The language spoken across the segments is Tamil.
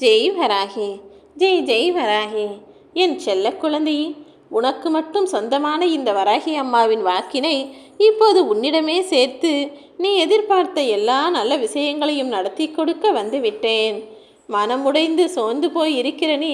ஜெய் வராகி ஜெய் ஜெய் வராகி. என் செல்ல குழந்தையே உனக்கு மட்டும் சொந்தமான இந்த வராகி அம்மாவின் வாக்கினை இப்போது உன்னிடமே சேர்த்து நீ எதிர்பார்த்த எல்லா நல்ல விஷயங்களையும் நடத்தி கொடுக்க வந்துவிட்டேன். மனமுடைந்து சோர்ந்து போய் இருக்கிற நீ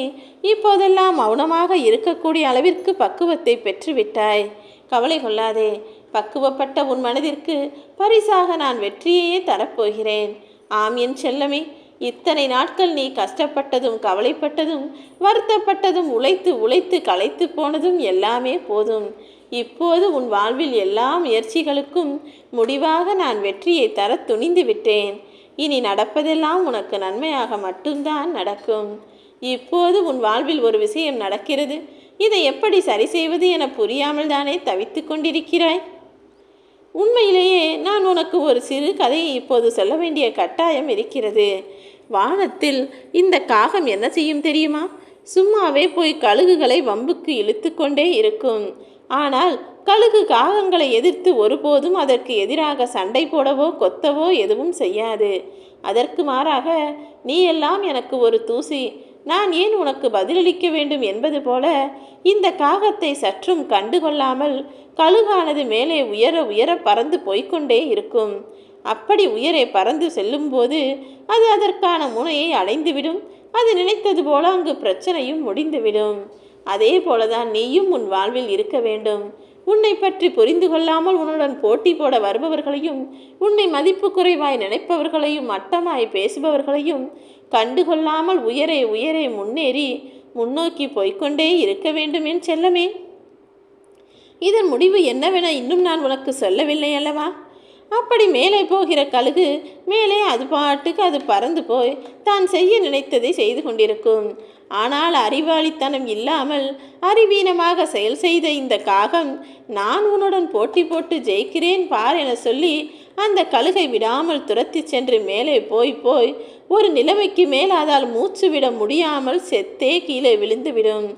இப்போதெல்லாம் மௌனமாக இருக்கக்கூடிய அளவிற்கு பக்குவத்தை பெற்றுவிட்டாய். கவலை கொள்ளாதே பக்குவப்பட்ட உன் மனதிற்கு பரிசாக நான் வெற்றியையே தரப்போகிறேன். ஆம் என் செல்லமே இத்தனை நாட்கள் நீ கஷ்டப்பட்டதும் கவலைப்பட்டதும் வருத்தப்பட்டதும் உழைத்து உழைத்து களைத்து போனதும் எல்லாமே போதும். இப்போது உன் வாழ்வில் எல்லா முயற்சிகளுக்கும் முடிவாக நான் வெற்றியை தர துணிந்து விட்டேன். இனி நடப்பதெல்லாம் உனக்கு நன்மையாக மட்டும்தான் நடக்கும். இப்போது உன் வாழ்வில் ஒரு விஷயம் நடக்கிறது. இதை எப்படி சரி செய்வது என புரியாமல் தானே தவித்து கொண்டிருக்கிறாய்? உண்மையிலேயே நான் உனக்கு ஒரு சிறு கதையை இப்போது சொல்ல வேண்டிய கட்டாயம் இருக்கிறது. வானத்தில் இந்த காகம் என்ன செய்யும் தெரியுமா? சும்மாவே போய் கழுகுகளை வம்புக்கு இழுத்து கொண்டே இருக்கும். ஆனால் கழுகு காகங்களை எதிர்த்து ஒருபோதும் அதற்கு எதிராக சண்டை போடவோ கொத்தவோ எதுவும் செய்யாது. அதற்கு மாறாக நீ எல்லாம் எனக்கு ஒரு தூசி. நான் ஏன் உனக்கு பதிலளிக்க வேண்டும்? என்பது போல இந்த காகத்தை சற்றும் கண்டுகொள்ளாமல் கழுகானது மேலே உயர உயர பறந்து போய்க்கொண்டே இருக்கும். அப்படி உயரே பறந்து செல்லும்போது அது அதற்கான முனையை அடைந்துவிடும். அது நினைத்தது போல அங்கு பிரச்சனையும் முடிந்துவிடும். அதே போலதான் நீயும் உன் வாழ்வில் இருக்க வேண்டும். உன்னை பற்றி புரிந்து கொள்ளாமல் உன்னுடன் போட்டி போட வருபவர்களையும் உன்னை மதிப்பு குறைவாய் நினைப்பவர்களையும் மட்டமாய் பேசுபவர்களையும் கண்டுகொள்ளாமல் உயரே உயரே முன்னேறி முன்னோக்கி போய்க்கொண்டே இருக்க வேண்டும் என் செல்லமே. இதன் முடிவு என்னவென இன்னும் நான் உனக்கு சொல்லவில்லை அல்லவா? அப்படி மேலே போகிற கழுகு மேலே அது பாட்டுக்கு அது பறந்து போய் தான் செய்ய நினைத்ததை செய்து கொண்டிருக்கும். ஆனால் அறிவாளித்தனம் இல்லாமல் அறிவீனமாக செயல் செய்த இந்த காகம் நான் உன்னுடன் போட்டி போட்டு ஜெயிக்கிறேன் பார் என சொல்லி அந்த கழுகை விடாமல் துரத்தி சென்று மேலே போய் போய் ஒரு நிலைமைக்கு மேல் அதால் மூச்சு விட முடியாமல் செத்தே கீழே விழுந்துவிடும்.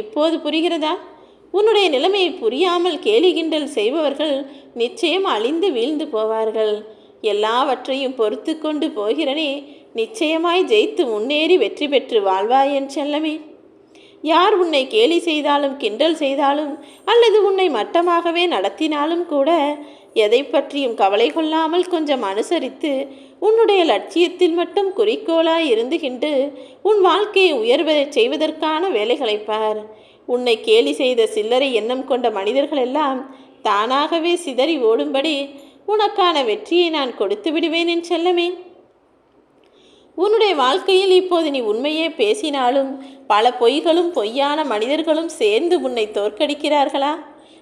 இப்போது புரிகிறதா? உன்னுடைய நிலைமையை புரியாமல் கேலி கிண்டல் செய்பவர்கள் நிச்சயம் அழிந்து வீழ்ந்து போவார்கள். எல்லாவற்றையும் பொறுத்து கொண்டு போகிறனே நிச்சயமாய் ஜெயித்து முன்னேறி வெற்றி பெற்று வாழ்வாய் என் செல்லமே. யார் உன்னை கேலி செய்தாலும் கிண்டல் செய்தாலும் அல்லது உன்னை மட்டமாகவே நடத்தினாலும் கூட எதை பற்றியும் கவலை கொள்ளாமல் கொஞ்சம் அனுசரித்து உன்னுடைய லட்சியத்தில் மட்டும் குறிக்கோளாய் இருந்துகின்று உன் வாழ்க்கையை உயர்வதை செய்வதற்கான வேலைகளை பார். உன்னை கேலி செய்த சில்லறை எண்ணம் கொண்ட மனிதர்கள் எல்லாம் தானாகவே சிதறி ஓடும்படி உனக்கான வெற்றியை நான் கொடுத்து விடுவேன் என் செல்லமே. உன்னுடைய வாழ்க்கையில் இப்போது நீ உண்மையே பேசினாலும் பல பொய்களும் பொய்யான மனிதர்களும் சேர்ந்து உன்னை தோற்கடிக்கிறார்களா?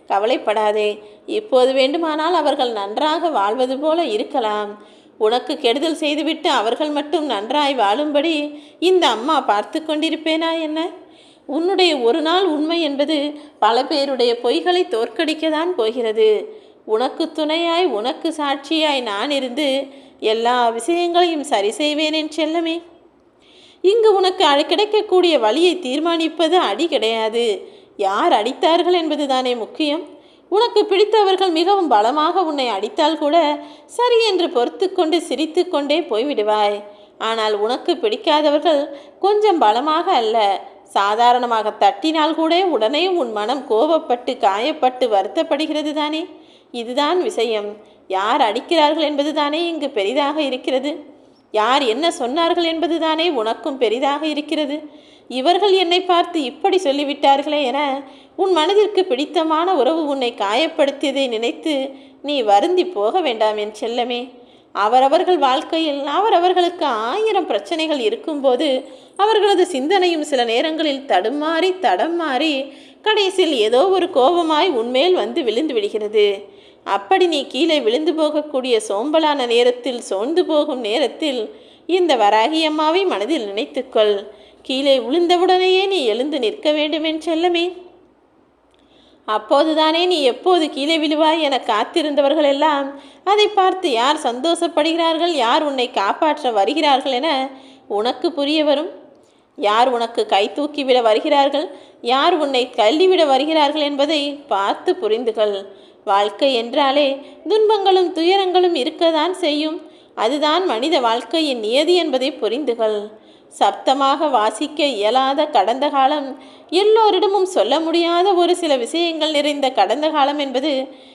கவலைப்படாதே. இப்போது வேண்டுமானால் அவர்கள் நன்றாக வாழ்வது போல இருக்கலாம். உனக்கு கெடுதல் செய்துவிட்டு அவர்கள் மட்டும் நன்றாய் வாழும்படி இந்த அம்மா பார்த்து கொண்டிருப்பேனா என்ன? உன்னுடைய ஒரு நாள் உண்மை என்பது பல பேருடைய பொய்களை தோற்கடிக்கத்தான் போகிறது. உனக்கு துணையாய் உனக்கு சாட்சியாய் நான் இருந்து எல்லா விஷயங்களையும் சரி செய்வேன் என் செல்லமே. இங்கு உனக்கு அழ கிடைக்கக்கூடிய வழியை தீர்மானிப்பது அடி கிடையாது. யார் அடித்தார்கள் என்பதுதானே முக்கியம். உனக்கு பிடித்தவர்கள் மிகவும் பலமாக உன்னை அடித்தால் கூட சரி என்று பொறுத்து கொண்டு சிரித்து கொண்டே போய்விடுவாய். ஆனால் உனக்கு பிடிக்காதவர்கள் கொஞ்சம் பலமாக அல்ல. சாதாரணமாக தட்டினால் கூட உடனே உன் மனம் கோபப்பட்டு காயப்பட்டு வருத்தப்படுகிறது தானே. இதுதான் விஷயம். யார் அடிக்கிறார்கள் என்பது தானே இங்கு பெரிதாக இருக்கிறது. யார் என்ன சொன்னார்கள் என்பது தானே உனக்கும் பெரிதாக இருக்கிறது. இவர்கள் என்னை பார்த்து இப்படி சொல்லிவிட்டார்களே என உன் மனதிற்கு பிடித்தமான உறவு உன்னை காயப்படுத்தியதை நினைத்து நீ வருந்தி போக வேண்டாம் என் செல்லமே. அவரவர்கள் வாழ்க்கையில் அவரவர்களுக்கு ஆயிரம் பிரச்சனைகள் இருக்கும்போது அவர்களது சிந்தனையும் சில நேரங்களில் தடுமாறி தடம் மாறி கடைசியில் ஏதோ ஒரு கோபமாய் உன்மேல் வந்து விழுந்து விடுகிறது. அப்படி நீ கீழே விழுந்து போகக்கூடிய சோம்பலான நேரத்தில் சோர்ந்து போகும் நேரத்தில் இந்த வராகியம்மாவை மனதில் நினைத்துக்கொள். கீழே விழுந்தவுடனேயே நீ எழுந்து நிற்க வேண்டுமென் செல்லமே. அப்போதுதானே நீ எப்போது கீழே விழுவாய் என காத்திருந்தவர்கள் எல்லாம் அதை பார்த்து யார் சந்தோஷப்படுகிறார்கள் யார் உன்னை காப்பாற்ற வருகிறார்கள் என உனக்கு புரிய வரும் யார் உனக்கு கை தூக்கிவிட வருகிறார்கள் யார் உன்னை தள்ளிவிட வருகிறார்கள் என்பதை பார்த்து புரிந்துகள். வாழ்க்கை என்றாலே துன்பங்களும் துயரங்களும் இருக்கத்தான் செய்யும். அதுதான் மனித வாழ்க்கையின் நியதி என்பதை புரிந்துகள். சப்தமாக வாசிக்க இயலாத கடந்த காலம் எல்லோரிடமும் சொல்ல முடியாத ஒரு சில விஷயங்கள் நிறைந்த கடந்த காலம் என்பது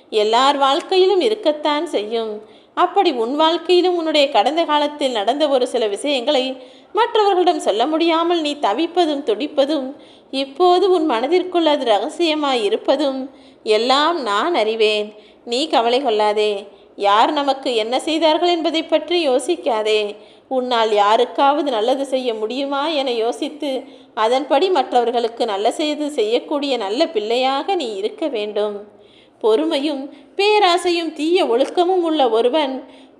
எல்லார் வாழ்க்கையிலும் இருக்கத்தான் செய்யும். அப்படி உன் வாழ்க்கையிலும் உன்னுடைய கடந்த காலத்தில் நடந்த ஒரு சில விஷயங்களை மற்றவர்களிடம் சொல்ல முடியாமல் நீ தவிப்பதும் துடிப்பதும் இப்போது உன் மனதிற்குள் அது ரகசியமாய் இருப்பதும் எல்லாம் நான் அறிவேன். நீ கவலை கொள்ளாதே. யார் நமக்கு என்ன செய்தார்கள் என்பதை பற்றி யோசிக்காதே. உன்னால் யாருக்காவது நல்லது செய்ய முடியுமா என யோசித்து அதன்படி மற்றவர்களுக்கு நல்ல செய்து செய்யக்கூடிய நல்ல பிள்ளையாக நீ இருக்க வேண்டும். பொறுமையும் பேராசையும் தீய ஒழுக்கமும் உள்ள ஒருவன்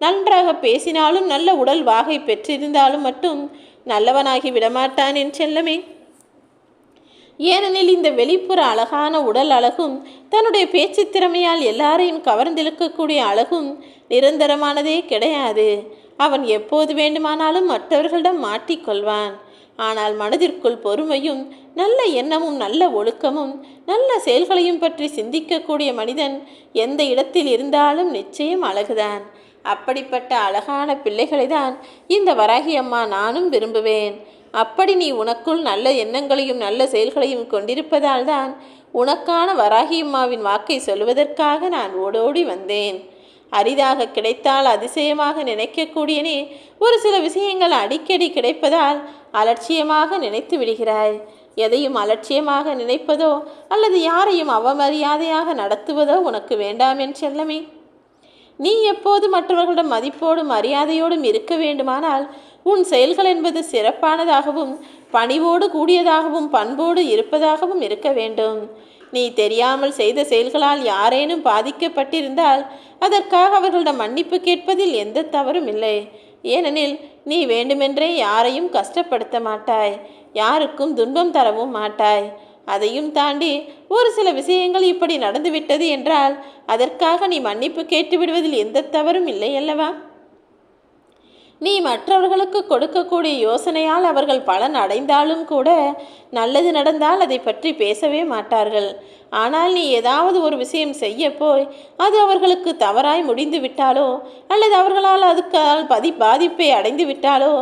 நன்றாக பேசினாலும் நல்ல உடல் வாகை பெற்றிருந்தாலும் மட்டும் நல்லவனாகி விடமாட்டான் என் செல்லமே. ஏனெனில் இந்த வெளிப்புற அழகான உடல் அழகும் தன்னுடைய பேச்சு திறமையால் எல்லாரையும் கவர்ந்திழுக்கக்கூடிய அழகும் நிரந்தரமானதே கிடையாது. அவன் எப்போது வேண்டுமானாலும் மற்றவர்களிடம் மாட்டிக்கொள்வான் ஆனால் மனதிற்குள் பொறுமையும் நல்ல எண்ணமும் நல்ல ஒழுக்கமும் நல்ல செயல்களையும் பற்றி சிந்திக்கக்கூடிய மனிதன் எந்த இடத்தில் இருந்தாலும் நிச்சயம் அழகுதான். அப்படிப்பட்ட அழகான பிள்ளைகளை தான் இந்த வராகி அம்மா நானும் விரும்புவேன். அப்படி நீ உனக்குள் நல்ல எண்ணங்களையும் நல்ல செயல்களையும் கொண்டிருப்பதால் தான் உனக்கான வராகி அம்மாவின் வாக்கை சொல்வதற்காக நான் ஓடோடி வந்தேன். அரிதாக கிடைத்தால் அதிசயமாக நினைக்கக்கூடியனே. ஒரு சில விஷயங்கள் அடிக்கடி கிடைப்பதால் அலட்சியமாக நினைத்து விடுகிறாய். எதையும் அலட்சியமாக நினைப்பதோ அல்லது யாரையும் அவமரியாதையாக நடத்துவதோ உனக்கு வேண்டாம் என் செல்லமே. நீ எப்போது மற்றவர்களிடம் மதிப்போடும் மரியாதையோடும் இருக்க வேண்டுமானால் உன் செயல்கள் என்பது சிறப்பானதாகவும் பணிவோடு கூடியதாகவும் பண்போடு இருப்பதாகவும் இருக்க வேண்டும். நீ தெரியாமல் செய்த செயல்களால் யாரேனும் பாதிக்கப்பட்டிருந்தால் அதற்காக அவர்களிடம் மன்னிப்பு கேட்பதில் எந்த தவறும் இல்லை. ஏனெனில் நீ வேண்டுமென்றே யாரையும் கஷ்டப்படுத்த மாட்டாய் யாருக்கும் துன்பம் தரவும் மாட்டாய். அதையும் தாண்டி ஒரு சில விஷயங்கள் இப்படி நடந்துவிட்டது என்றால் அதற்காக நீ மன்னிப்பு கேட்டு விடுவதில் எந்த தவறும் இல்லை அல்லவா? நீ மற்றவர்களுக்கு கொடுக்கக்கூடிய யோசனையால் அவர்கள் பலன் அடைந்தாலும் கூட நல்லது நடந்தால் அதை பற்றி பேசவே மாட்டார்கள். ஆனால் நீ ஏதாவது ஒரு விஷயம் செய்ய போய் அது அவர்களுக்கு தவறாய் முடிந்து விட்டாலோ அல்லது அவர்களால் அதுக்கால் பதி பாதிப்பை அடைந்து விட்டாலோ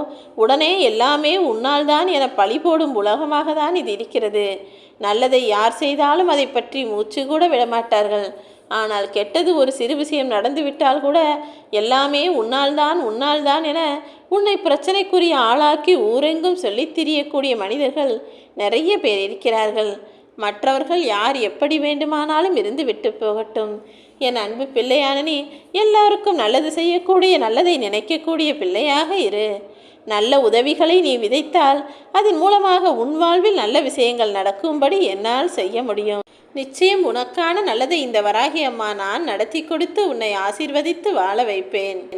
உடனே எல்லாமே உன்னால் தான் என பழி போடும் உலகமாக தான் இது இருக்கிறது. நல்லதை யார் செய்தாலும் அதை பற்றி மூச்சு கூட விடமாட்டார்கள். ஆனால் கெட்டது ஒரு சிறு விஷயம் நடந்துவிட்டால் கூட எல்லாமே உன்னால்தான் உன்னால்தான் என உன்னை பிரச்சனைக்குரிய ஆளாக்கி ஊரெங்கும் சொல்லித் திரியக்கூடிய மனிதர்கள் நிறைய பேர் இருக்கிறார்கள். மற்றவர்கள் யார் எப்படி வேண்டுமானாலும் இருந்து விட்டு போகட்டும். என் அன்பு பிள்ளையானனி எல்லாருக்கும் நல்லது செய்யக்கூடிய நல்லதை நினைக்கக்கூடிய பிள்ளையாக இரு. நல்ல உதவிகளை நீ விதைத்தால் அதன் மூலமாக உன் வாழ்வில் நல்ல விஷயங்கள் நடக்கும்படி என்னால் செய்ய முடியும். நிச்சயம் உனக்கான நல்லதை இந்த வராகி அம்மா நான் நடத்தி கொடுத்து உன்னை ஆசீர்வதித்து வாழ வைப்பேன்.